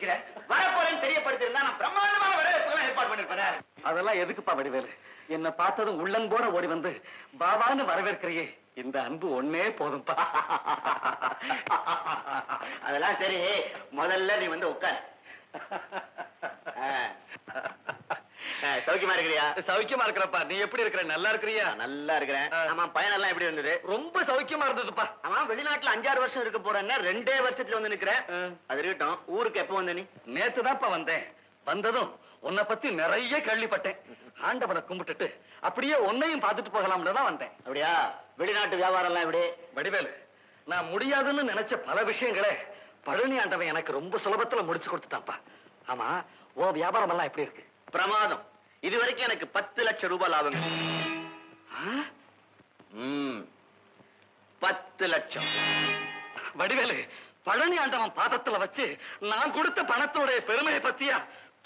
நிக்கிற வரப்போறேன்னு தெரியப்படுத்திருந்தா நான் பிரம்மாண்டமான வரவேற்புகளை ஏற்பாடு பண்ணிருப்பேன் அதெல்லாம் எதுக்குப்பா வடிவேலு? என்ன பார்த்ததும் உள்ளன்போட ஓடி வந்து பாபான்னு வரவேற்கிறியே இந்த அன்பு ஒன்னே போதும்பா அதெல்லாம் சரி. முதல்ல நீ வந்து உட்கார். சௌக்கியமா இருக்கிறியா? சௌக்கியமா இருக்கிறப்பா. நீ எப்படி இருக்கிற? நல்லா இருக்கிறியா? நல்லா இருக்கிறேன். ஆமா பயணம் எப்படி இருந்தது ரொம்ப சௌக்கியமா இருந்ததுப்பா. ஆமா வெளிநாட்டுல அஞ்சாறு வருஷம் இருக்க போறேன்னா ரெண்டே வருஷத்துல வந்து நிக்கிறேன். அது இருக்கட்டும். ஊருக்கு எப்போ வந்த நீ? நேத்து தான்ப்பா வந்தேன். வந்ததும் உன்னை பத்தி நிறைய கேள்விப்பட்டேன். ஆண்டவனை கும்பிட்டுட்டு அப்படியே உன்னையும் பார்த்துட்டு போகலாம்னு தான் வந்தேன். அப்படியா? வெளிநாட்டு வியாபாரம் எல்லாம் எப்படி? வடிவேலு நான் முடியாதுன்னு நினைச்ச பல விஷயங்களை பழனி ஆண்டவன் எனக்கு ரொம்ப சுலபத்துல முடிச்சு கொடுத்துட்டான்ப்பா. ஆமா ஓ வியாபாரம் எல்லாம் எப்படி இருக்கு? பிரமாதம். இது வரைக்கும் எனக்கு பத்து லட்சம் ரூபாய் லாபம் பத்து லட்சம். வடிவேலு பழனி ஆண்டவன் பாதத்துல வச்சு நான் கொடுத்த பணத்தோட பெருமையை பத்தியா?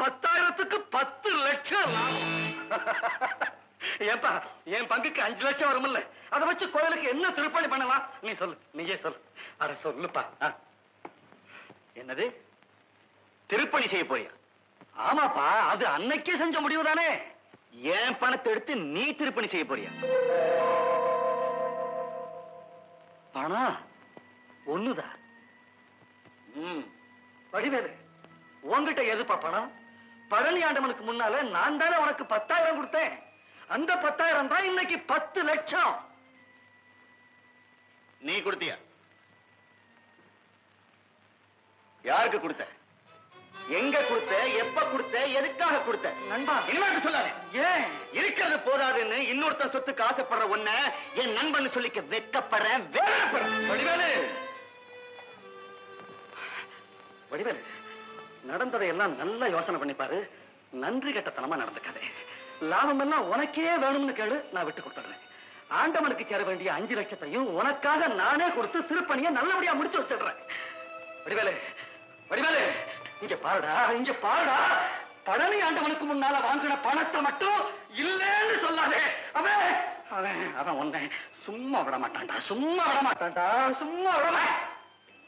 பத்தாயிரத்துக்கு பத்து லட்சம் லாபம். ஏன்பா என் பங்குக்கு அஞ்சு லட்சம் வரும்ல அதை வச்சு கோயிலுக்கு என்ன திருப்பணி பண்ணலாம்? நீ சொல்லு நீயே சொல்லு. அட சொல்லுப்பா. என்னது? திருப்பணி செய்ய போறியா? ஆமாப்பா அது அன்னைக்கே செஞ்ச முடிவு தானே என் பணத்தை எடுத்து நீ திருப்பணி செய்ய போறியா? பணம் ஒண்ணுதான் வடிவேலு உன்கிட்ட எதுப்பா பணம்? பழனி ஆண்டவனுக்கு முன்னால நான் தானே உனக்கு பத்தாயிரம் கொடுத்தேன். அந்த பத்தாயிரம் தான் இன்னைக்கு பத்து லட்சம். நீ கொடுத்தியா? யாருக்கு கொடுத்த? எங்க கொடுத்த எப்ப கொடுத்த எதுக்காக கொடுத்த? நண்பா. இனிமேல் சொல்லாத. ஏன்? இருக்கிறது போதாதுன்னு இன்னொருத்தன் சொத்துக்கு ஆசைப்படுற உன்ன என் நண்பன் சொல்லிக்க வேதனைப்படுறேன் வடிவேலு. வடிவேலு நடந்ததை எல்லாம் நல்லா யோசனை பண்ணி பாரு. நன்றி கெட்டத்தனமா நடந்துக்காதே லாபம் எல்லாம் உனக்கே வேணும்னு கேளு நான் விட்டு கொடுத்துறேன் ஆண்டவனுக்கு சேர வேண்டிய அஞ்சு லட்சத்தையும் உனக்காக நானே கொடுத்து திருப்பணியை நல்லபடியா முடிச்சு வச்சிடுறேன். வடிவேலு வடிவேலு. இங்க பாருடா இங்க பாருடா. பழனி ஆண்டவனுக்கு முன்னால வாங்கின பணத்தை மட்டும் இல்லைன்னு சொல்லாதே. அவன் அவன் அவன் உன்னை சும்மா விட மாட்டான்டா சும்மா விட மாட்டான்டா சும்மா விட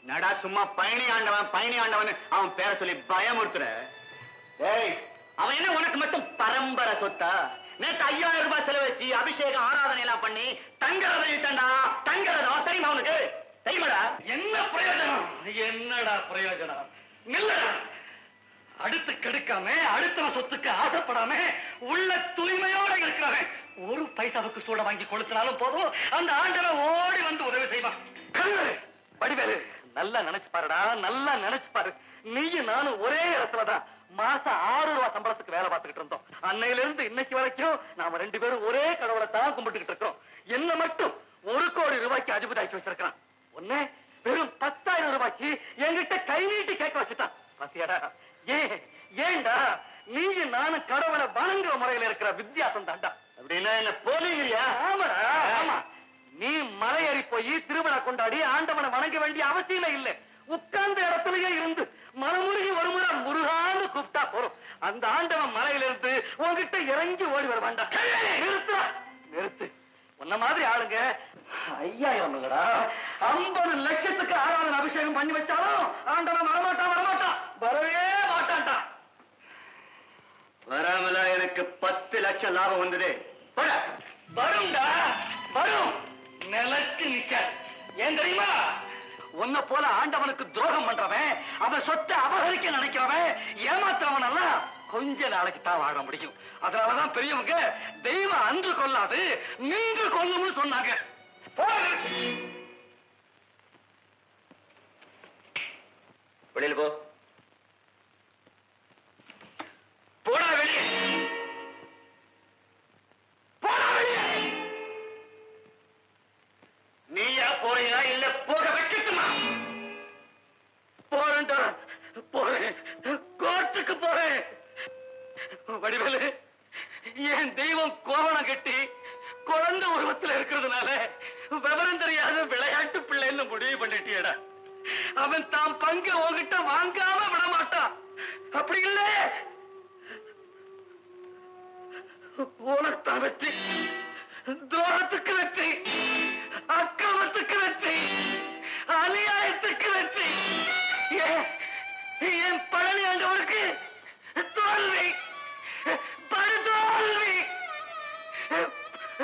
நடா சும்மா பயணி ஆண்டவன் பயணி ஆண்டவன் அவன் பேரை சொல்லி பயமுறுத்துற? ஏய். அவன் என்ன உனக்கு மட்டும் பரம்பரை சொத்தா? நேத்து ஐயாயிரம் ரூபாய் செலவழிச்சு அபிஷேகம் ஆராதனை எல்லாம் பண்ணி தங்கரதை விட்டா தங்கரதம் தெரியுமா அவனுக்கு தெரியுமாடா? என்ன பிரயோஜனம்? என்னடா பிரயோஜனம்? அடுத்து கெடுக்காம அடுத்தவன் சொத்துக்கு ஆசைப்படாம உள்ள தூய்மையோட இருக்கிறவன். ஒரு பைசாவுக்கு சூட வாங்கி கொளுத்தினாலும் போதும். அந்த ஆண்டவன் ஓடி வந்து உதவி செய்வான். வடிவேலு நல்லா நினைச்சு பாருடா நல்லா நினைச்சு பாரு. நீயும் நானும் ஒரே இடத்துலதான் மாசம் ஆறு ரூபாய் சம்பளத்துக்கு வேலை பார்த்துக்கிட்டு இருந்தோம். அன்னையில இருந்து இன்னைக்கு வரைக்கும் நாம ரெண்டு பேரும் ஒரே கடவுளை தான் கும்பிட்டுக்கிட்டு இருக்கோம் என்ன மட்டும் ஒரு கோடி ரூபாய்க்கு அதிபதாக்கி வச்சிருக்கான் ஒன்னு வெறும் பத்தாயிரம் ரூபாய்க்கு என்கிட்ட கை நீட்டி கேட்க வச்சுட்டான் பாத்தியாடா ஏன் ஏன்டா நீயும் நானும் கடவுளை வணங்குற முறையில இருக்கிற வித்தியாசம் தாண்டா. அப்படின்னா என்ன போலீங்கிறியா ஆமாடா ஆமா. நீ மலையேறி போய் திருவிழா கொண்டாடி ஆண்டவனை வணங்க வேண்டிய அவசியமே இல்லை. உட்கார்ந்த இடத்துலயே இருந்து மனமுருகி ஒரு முறை முருகான்னு கூப்பிட்டா போறோம். அந்த ஆண்டவன் மலையில இருந்து உன்கிட்ட இறங்கி ஓடி வருவான்டா. நிறுத்து நிறுத்து. உன்ன மாதிரி ஆளுங்க ஐயாயிரம் இல்லடா ஐம்பது லட்சத்துக்கு ஆராதனை அபிஷேகம் பண்ணி வச்சாலும் ஆண்டவன் வரமாட்டான் வரமாட்டான். வரவே மாட்டான்டா. வராமலா எனக்கு பத்து லட்சம் லாபம் வந்தது. போடா. வரும்டா. வரும். நிலக்கு நிக்க ஏன் தெரியுமா? உன்னை போல ஆண்டவனுக்கு துரோகம் பண்றவன் அவன் சொத்தை அபகரிக்க நினைக்கிறவன் ஏமாத்துறவன் எல்லாம் கொஞ்ச நாளைக்கு தான் வாழ முடியும். அதனாலதான் பெரியவங்க தெய்வம் அன்று கொல்லாது நின்று கொல்லும்னு சொன்னாங்க. வெளியில போ. போடா வெளியே. போடா வெளியே. நீயா போறியா இல்ல போக வைக்கட்டுமா போறேன்டா. போறேன். கோர்ட்டுக்கு போறேன். வடிவேலு என் தெய்வம் கோவணம் கட்டி குழந்தை உருவத்துல இருக்கிறதுனால விவரம் தெரியாத விளையாட்டு பிள்ளைன்னு முடிவு பண்ணிட்டியடா. அவன் தாம் பங்கு உங்ககிட்ட வாங்காம விட மாட்டான் அப்படி இல்ல. உனத்தான் வெற்றி. துரோகத்துக்கு வெற்றி. அக்கிரமத்துக்கு வெற்றி. அநியாயத்துக்கு வெற்றி. ஏன் என் பழனி ஆண்டவருக்கு தோல்வி.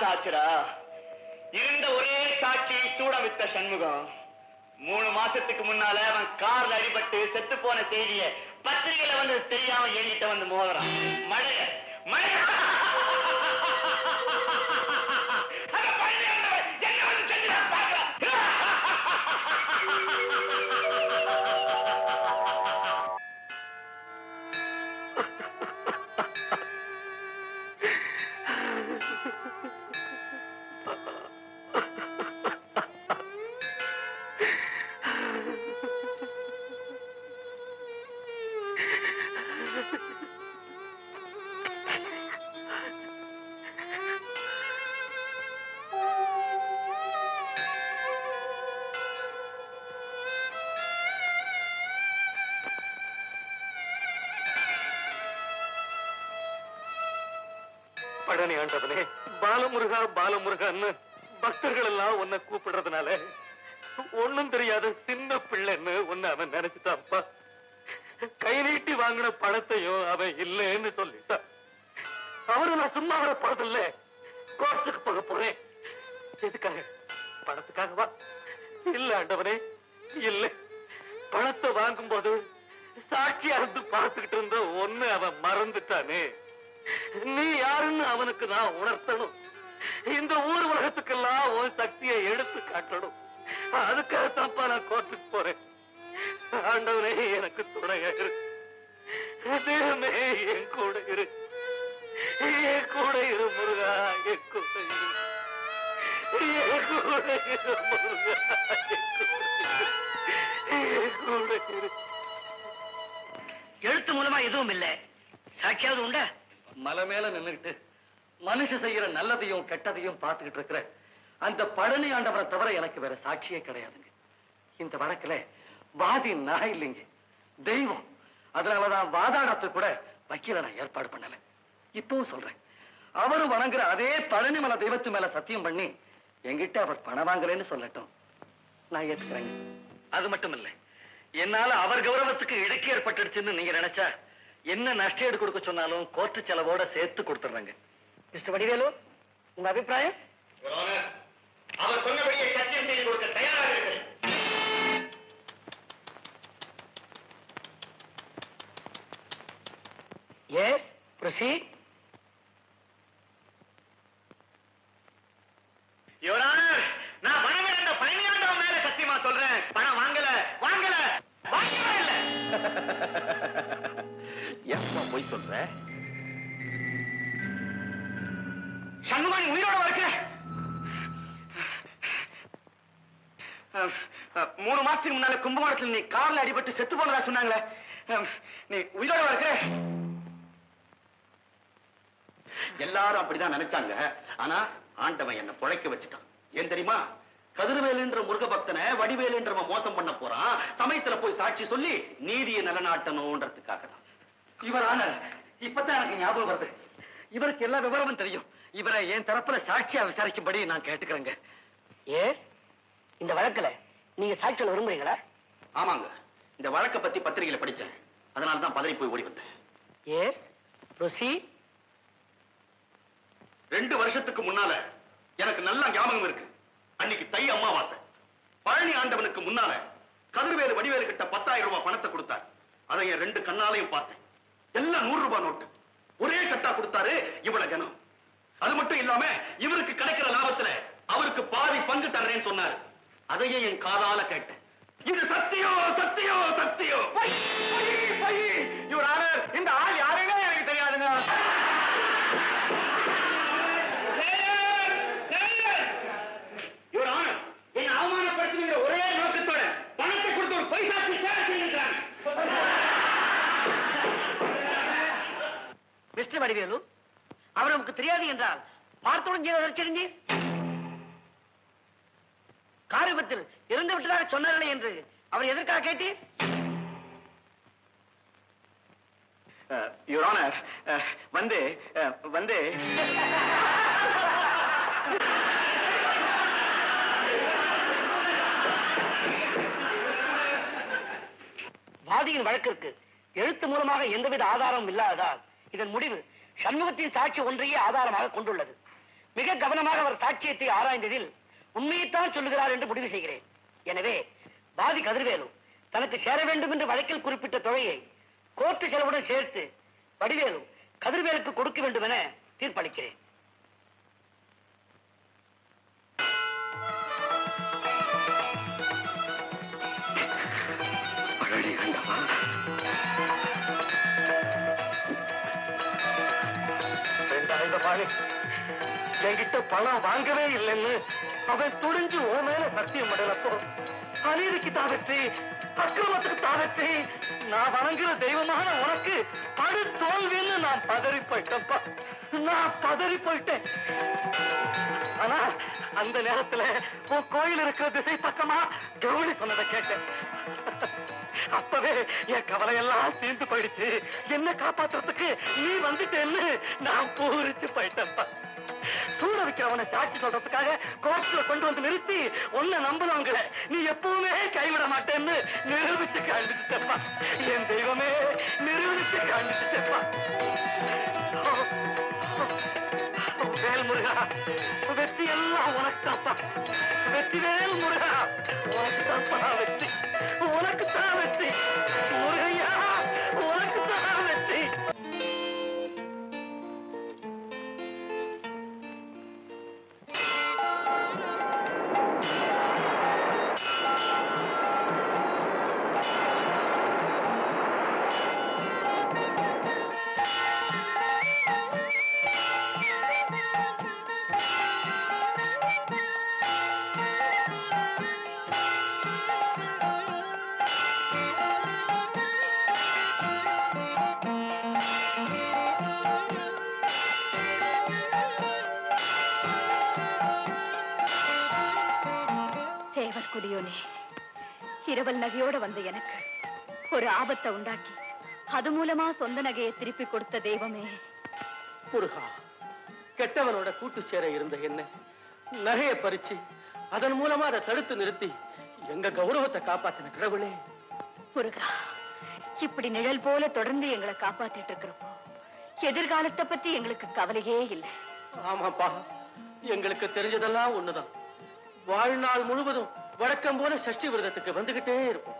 மாசம் ஆச்சுடா இருந்த ஒரே சாட்சி சூடமித்த சண்முகம். மூணு மாசத்துக்கு முன்னால அவன் கார்ல அடிபட்டு செத்து போன செய்திய பத்திரிகையில வந்து தெரியாம எழுதிட்ட வந்து மோதுறான் மழை மழை. பழனி ஆண்டவனே பாலமுருகா பாலமுருகான்னு பக்தர்கள் எல்லாம் உன்னை கூப்பிடுறதுனால ஒண்ணும் தெரியாத சின்ன பிள்ளைன்னு உன்னை அவன் நினைச்சுட்டான்ப்பா. கை நீட்டி வாங்கின பணத்தையும் அவன் இல்லைன்னு சொல்லிட்டான். அவரு நான் சும்மா வர போறதில்ல. கோர்ட்டுக்கு போக போறேன். எதுக்காக? பணத்துக்காகவா இல்ல ஆண்டவனே இல்ல. பணத்தை வாங்கும்போது சாட்சியா இருந்து பார்த்துக்கிட்டு இருந்த ஒண்ணு அவன் மறந்துட்டானே. நீ யாருன்னு அவனுக்கு நான் உணர்த்தணும். இந்த ஊர் உலகத்துக்கெல்லாம் உன் சக்தியை எடுத்து காட்டணும். அதுக்காகத்தான்ப்பா நான் கோர்ட்டுக்கு போறேன். ஆண்டவனே எனக்கு துணையா இரு. தேவமே என் கூட இரு. என் கூட இரு முருகா என் கூட இரு. என் கூட இரு முருகா என் கூட இரு. எழுத்து மூலமா எதுவும் இல்லை. சாட்சியாவது உண்டா? மலை மேல நின்றுகிட்டு மனுஷ செய்யற நல்லதையும் கெட்டதையும் பார்த்துக்கிட்டு இருக்கிற அந்த பழனி ஆண்டவரை தவிர எனக்கு வேற சாட்சியே கிடையாதுங்க. இந்த வழக்குல வாதி நகை இல்லைங்க. தெய்வம். அதனாலதான் வாதாடத்துக்கு கூட வக்கீல நான் ஏற்பாடு பண்ணல. இப்பவும் சொல்றேன். அவரு வணங்குற அதே பழனி மலை தெய்வத்து மேல சத்தியம் பண்ணி எங்கிட்ட அவர் பணம் வாங்கலைன்னு சொல்லட்டும். நான் ஏத்துக்கிறேங்க. அது மட்டும் இல்ல. என்னால அவர் கௌரவத்துக்கு இடுக்கி ஏற்பட்டுடுச்சுன்னு நீங்க நினைச்சா என்ன நஷ்டஈடு கொடுக்க சொன்னாலும் கோர்ட்டு செலவோட சேர்த்து கொடுத்துறேங்க மிஸ்டர் வடிவேலு உங்க அபிப்பிராயம்? அவர் சொன்னபடியே சத்தியம் செய்து கொடுக்க தயாராக இருக்கிறேன். எஸ் ப்ரொசீட் ஏப்பா சொல்ற? சண்முகன் உயிரோட இருக்க மூணு மாசத்துக்கு முன்னால கும்பகோணத்துல நீ கார்ல அடிபட்டு செத்து போனதா சொன்னாங்களே. நீ உயிரோட இருக்க எல்லாரும் அப்படிதான் நினைச்சாங்க. ஆனா ஆண்டவன் என்ன பொழைக்க வச்சுட்டான். ஏன் தெரியுமா? கதிர்வேலுன்ற முருக பக்தனை வடிவேலுன்றவன் மோசம் பண்ண போறான். சமயத்துல போய் சாட்சி சொல்லி நீதியை நிலநாட்டணும்ன்றதுக்காக தான் இவர் ஆனர் இப்பதான் எனக்கு ஞாபகம் வருது. இவருக்கு எல்லா விவரமும் தெரியும். இவரை என் தரப்புல சாட்சியா விசாரிக்கும்படி நான் கேட்டுக்கிறேங்க. எஸ் இந்த வழக்குல நீங்க சாட்சியில் விரும்புறீங்களா? ஆமாங்க. இந்த வழக்க பத்தி பத்திரிகையில படிச்சேன். அதனால தான் பதறி போய் ஓடி வந்தேன். எஸ் ப்ரொசீட் ரெண்டு வருஷத்துக்கு முன்னால எனக்கு நல்ல ஞாபகம் இருக்கு. அன்னைக்கு தை அமாவாசை. பழனி ஆண்டவனுக்கு முன்னால கதிர்வேலு வடிவேலு கிட்ட பத்தாயிரம் ரூபாய் பணத்தை கொடுத்தார். அதை என் ரெண்டு கண்ணாலையும் பார்த்தேன். எல்லாம் நூறு ரூபாய் நோட்டு. ஒரே கட்டா கொடுத்தாரு இவ்வளவு கனம் அது மட்டும் இல்லாம இவருக்கு கிடைக்கிற லாபத்துல அவருக்கு பாதி பங்கு தர்றேன்னு சொன்னாரு. அதையே என் காதால கேட்டேன். இது சத்தியோ சத்தியோ சத்தியோ. இவர் ஆளு இந்த ஆள் யாருன்னே எனக்கு தெரியாதுங்க. வடிவேலு அவர் நமக்கு தெரியாது என்றால் பார்த்தவுடன் ஏன் எதற்கெறிஞ்சி கார் விபத்தில் இறந்து விட்டதாக சொன்னார்களே என்று அவர் எதற்காக கேட்டீர்? யுவர் ஆனர் வந்து வந்து. வாதியின் வழக்கிற்கு எழுத்து மூலமாக எந்தவித ஆதாரமும் இல்லாததால் இதன் முடிவு சண்முகத்தின் சாட்சி ஒன்றையே ஆதாரமாக கொண்டுள்ளது. மிக கவனமாக அவர் சாட்சியத்தை ஆராய்ந்ததில் உண்மையைத்தான் சொல்லுகிறார் என்று முடிவு செய்கிறேன். எனவே பாதி கதிர்வேலு தனக்கு சேர வேண்டும் என்று வழக்கில் குறிப்பிட்ட தொகையை கோர்ட்டு செலவுடன் சேர்த்து வடிவேலு கதிர்வேலுக்கு கொடுக்க வேண்டும் என தீர்ப்பளிக்கிறேன் பழனி ஆண்டவா என்கிட்ட பணம் வாங்கவே இல்லைன்னு அவன் துணிஞ்சு ஓ மேல சத்தியம் பண்ணலப்போ அநீதிக்கு தாவற்றி அக்கிரமத்துக்கு தாவற்றி. நான் வணங்குற தெய்வமான உனக்கு படு தோல்வின்னு நான் பதறி போயிட்டேன்ப்பா நான் பதறி போயிட்டேன் ஆனா அந்த நேரத்துல உன் கோயில் இருக்கிற திசை பக்கமா கவுனி சொன்னதை கேட்டேன். அப்பவே என் கவலை எல்லாம் தீர்ந்து போயிடுச்சு. என்ன காப்பாத்துறதுக்கு நீ வந்துட்டேன்னு நான் பூரிச்சு போயிட்டேன்ப்பா. சூட வைக்கிறவனை சாட்சி சொல்றதுக்காக கோர்ட்ல கொண்டு வந்து நிறுத்தி உன்னை நம்பினவங்கள நீ எப்பவுமே கைவிட மாட்டேன்னு நிரூபிச்சு காண்பிச்சுட்டப்பா என் தெய்வமே நிரூபிச்சு காண்பிச்சுட்டப்பா வேல் முருகா வெற்றி எல்லாம் உனக்குதாப்பா வெற்றி வேல் முருகா உனக்கு தான் வெற்றி. உனக்கு தான் வெற்றி. முருகையா இரவல் நகையோட வந்த எனக்கு ஒரு ஆபத்தை உண்டாக்கி. அது மூலமா சொந்த நகையை திருப்பி கொடுத்த தெய்வமே. முருகா கெட்டவனோட கூட்டு சேர இருந்த என்ன? நகையை பறிச்சு அதன் மூலமா அதை தடுத்து நிறுத்தி எங்க கௌரவத்தை காப்பாத்தின கடவுளே. முருகா இப்படி நிழல் போல தொடர்ந்து எங்களை காப்பாத்திட்டு இருக்கிறப்போ எதிர்காலத்தை பத்தி எங்களுக்கு கவலையே இல்லை. ஆமாப்பா எங்களுக்கு தெரிஞ்சதெல்லாம் ஒண்ணுதான். வாழ்நாள் முழுவதும் வழக்கம் போல சஷ்டி விரதத்துக்கு வந்துகிட்டே இருப்போம்.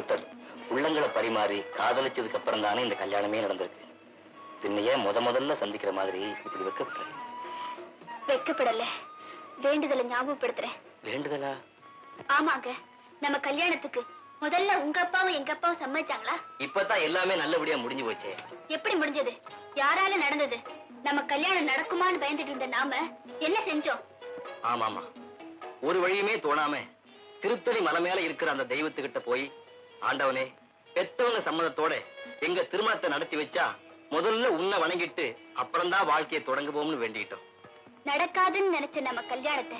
ஒருத்தர் உள்ளங்களை பரிமாறி காதலிச்சதுக்கு அப்புறம் தானே இந்த கல்யாணமே நடந்திருக்கு. பின்னையே முத முதல்ல சந்திக்கிற மாதிரி இப்படி வைக்கப்பட்டேன் வெக்கப்படல. வேண்டுதலை ஞாபகப்படுத்துறேன். வேண்டுதலா? ஆமாங்க. நம்ம கல்யாணத்துக்கு முதல்ல உங்க அப்பாவும் எங்க அப்பாவும் சம்மதிச்சாங்களா? இப்பதான் எல்லாமே நல்லபடியா முடிஞ்சு போச்சே. எப்படி முடிஞ்சது? யாரால நடந்தது? நம்ம கல்யாணம் நடக்குமான்னு பயந்துட்டு இருந்த நாம என்ன செஞ்சோம்? ஆமாமா. ஒரு வழியுமே தோணாம திருத்தணி மலை மேல இருக்கிற அந்த தெய்வத்துக்கிட்ட போய் ஆண்டவனே பெத்தவங்க சம்மதத்தோட எங்க திருமணத்தை நடத்தி வச்சா முதல்ல உன்னை வணங்கிட்டு அப்புறம்தான் வாழ்க்கையை தொடங்குவோம்னு வேண்டிக்கிட்டோம். நடக்காதுன்னு நினைச்ச நம்ம கல்யாணத்தை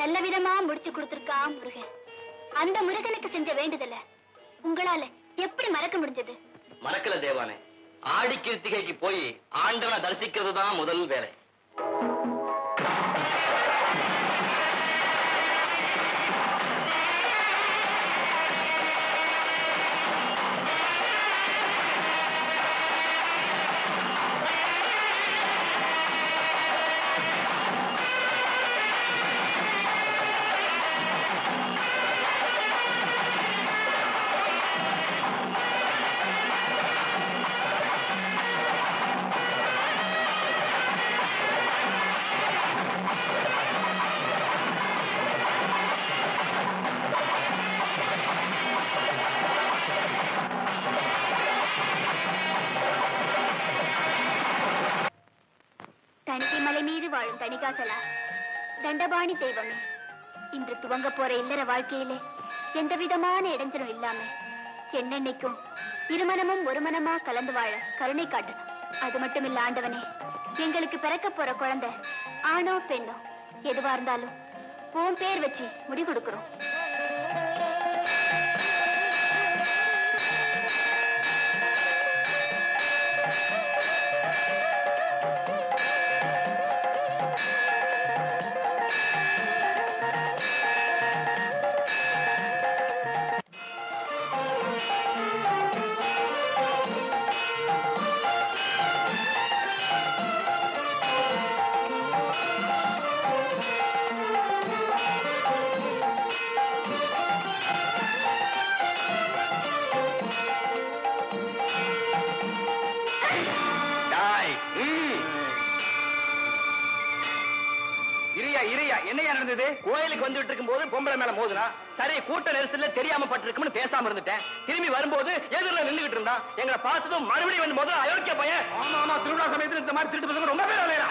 நல்ல விதமா முடிச்சு கொடுத்திருக்கான் முருகன். அந்த முருகனுக்கு செஞ்ச வேண்டுதல உங்களால எப்படி மறக்க முடிஞ்சது? மறக்கல தேவானே. ஆடி கிருத்திகைக்கு போய் ஆண்டவனை தரிசிக்கிறது தான் முதல் வேலை. வாசலா தண்டபாணி தெய்வமே இன்று துவங்க போற இல்லற வாழ்க்கையிலே எந்த விதமான இடைஞ்சலும் இல்லாம என்னென்னைக்கும் இருமனமும் ஒரு மனமா கலந்து வாழ கருணை காட்டணும் அது மட்டும் இல்ல ஆண்டவனே எங்களுக்கு பிறக்க போற குழந்தை ஆணோ பெண்ணோ எதுவா இருந்தாலும் உன் பேர் வச்சு முடி கொடுக்கிறோம். இரியா இரியா என்னையா நடந்தது? கோயிலுக்கு வந்துட்டு இருக்கும் போது பொம்பளை மேல மோதுனா? சரி கூட்ட நெரிசல்ல தெரியாம பட்டிருக்கும்னு பேசாம இருந்துட்டேன். திரும்பி வரும்போது எதிரில் நின்றுகிட்டு இருந்தான். எங்களை பார்த்ததும் மறுபடியும் வந்து முதல்ல அயோக்கிய பையன். ஆமா ஆமா திருவிழா சமயத்துல இந்த மாதிரி திருட்டு பசங்க ரொம்ப பேர் அலையறா.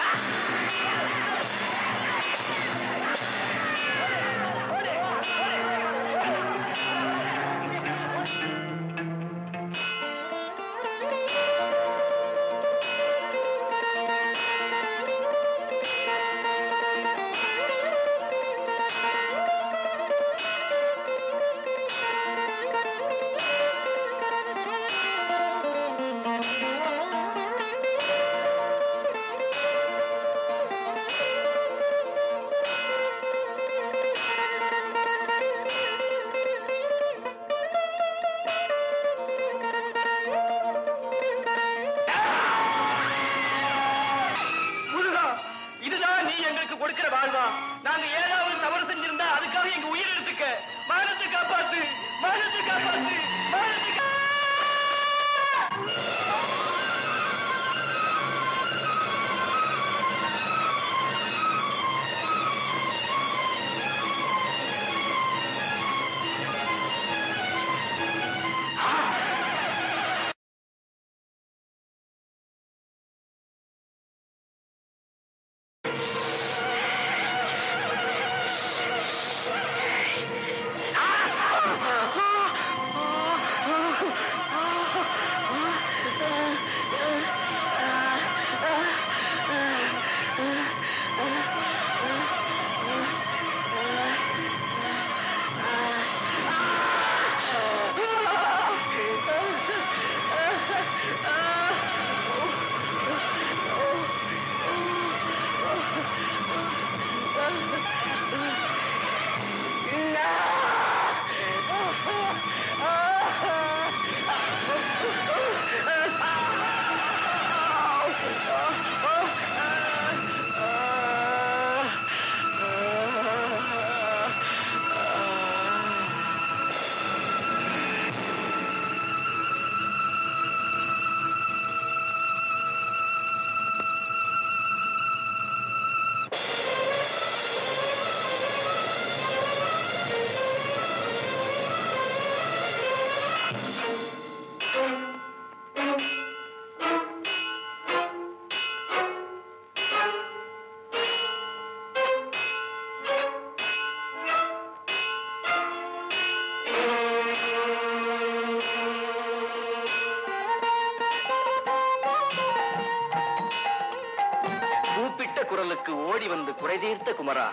குமரா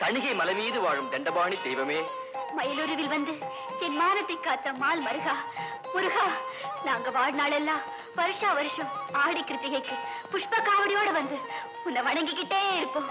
தணிகை மலை மீது வாழும் தண்டபாணி தெய்வமே. மயிலுருவில் வந்து என் மானத்தை காத்த மால் மருகா முருகா நாங்க வாழ்நாள் எல்லாம் வருஷா வருஷம் ஆடி கிருத்திகைக்கு புஷ்ப காவடியோட வந்து உன்னை வணங்கிக்கிட்டே இருப்போம்.